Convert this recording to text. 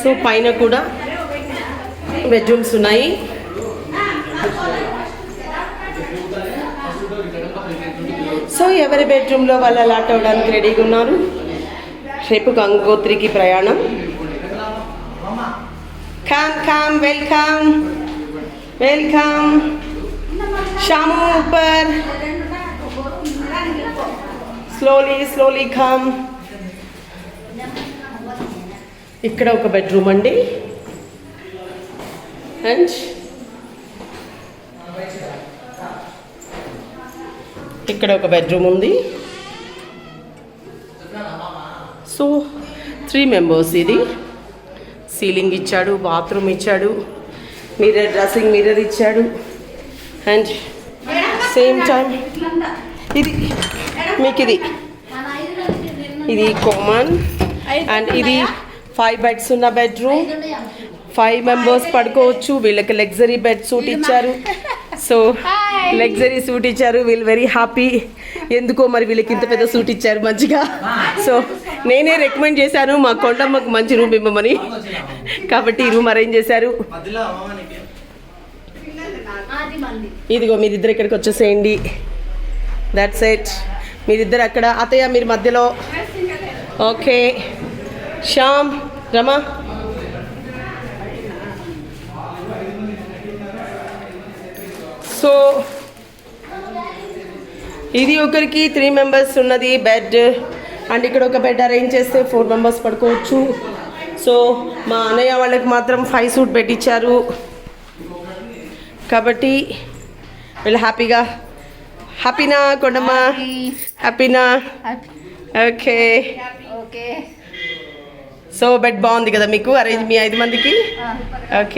So పైన కూడా bedrooms ఉన్నాయి. సో ఎవరి బెడ్రూమ్లో వాళ్ళు అలాట్ అవ్వడానికి రెడీగా ఉన్నారు? రేపు గంగోత్రికి ప్రయాణం. Come come welcome welcome Shamu ఊపర్ slowly slowly come ఇక్కడ ఒక బెడ్రూమ్ అండి. అండ్ ఇక్కడ ఒక బెడ్రూమ్ ఉంది. సో త్రీ మెంబర్స్ ఇది. సీలింగ్ ఇచ్చాడు బాత్రూమ్ ఇచ్చాడు మిర్రర్ డ్రెస్సింగ్ మిర్రర్ ఇచ్చాడు. అండ్ సేమ్ టైం ఇది మీకు ఇది ఇది కామన్ అండ్ ఇది ఫైవ్ బెడ్స్ ఉన్న బెడ్రూమ్ ఫైవ్ మెంబర్స్ పడుకోవచ్చు. వీళ్ళకి లగ్జరీ బెడ్ సూట్ ఇచ్చారు. సో లగ్జరీ సూట్ ఇచ్చారు. వీళ్ళు వెరీ హ్యాపీ ఎందుకో మరి వీళ్ళకి ఇంత పెద్ద సూట్ ఇచ్చారు మంచిగా. సో నేనే రికమెండ్ చేశాను. మా కొండమ్మకు మంచి రూమ్ ఇవ్వమని. కాబట్టి ఈ రూమ్ అరేంజ్ చేశారు. ఇదిగో మీరిద్దరు ఇక్కడికి వచ్చేసేయండి. దట్స్ ఎట్ మీరిద్దరు అక్కడ. అత్తయ్య మీరు మధ్యలో. ఓకే శ్యామ్ రమా? సో ఇది ఒకరికి త్రీ మెంబర్స్ ఉన్నది బెడ్ అండ్ ఇక్కడ ఒక బెడ్ అరేంజ్ చేస్తే ఫోర్ మెంబర్స్ పడుకోవచ్చు. సో మా అన్నయ్య వాళ్ళకి మాత్రం ఫైవ్ సూట్ పెట్టించారు కాబట్టి వీళ్ళు హ్యాపీగా హ్యాపీనా కొండమ్మ? హ్యాపీనా ఓకే ఓకే సో బెడ్ బాగుంది కదా మీకు? అరేంజ్ మీ ఐదు మందికి? ఓకే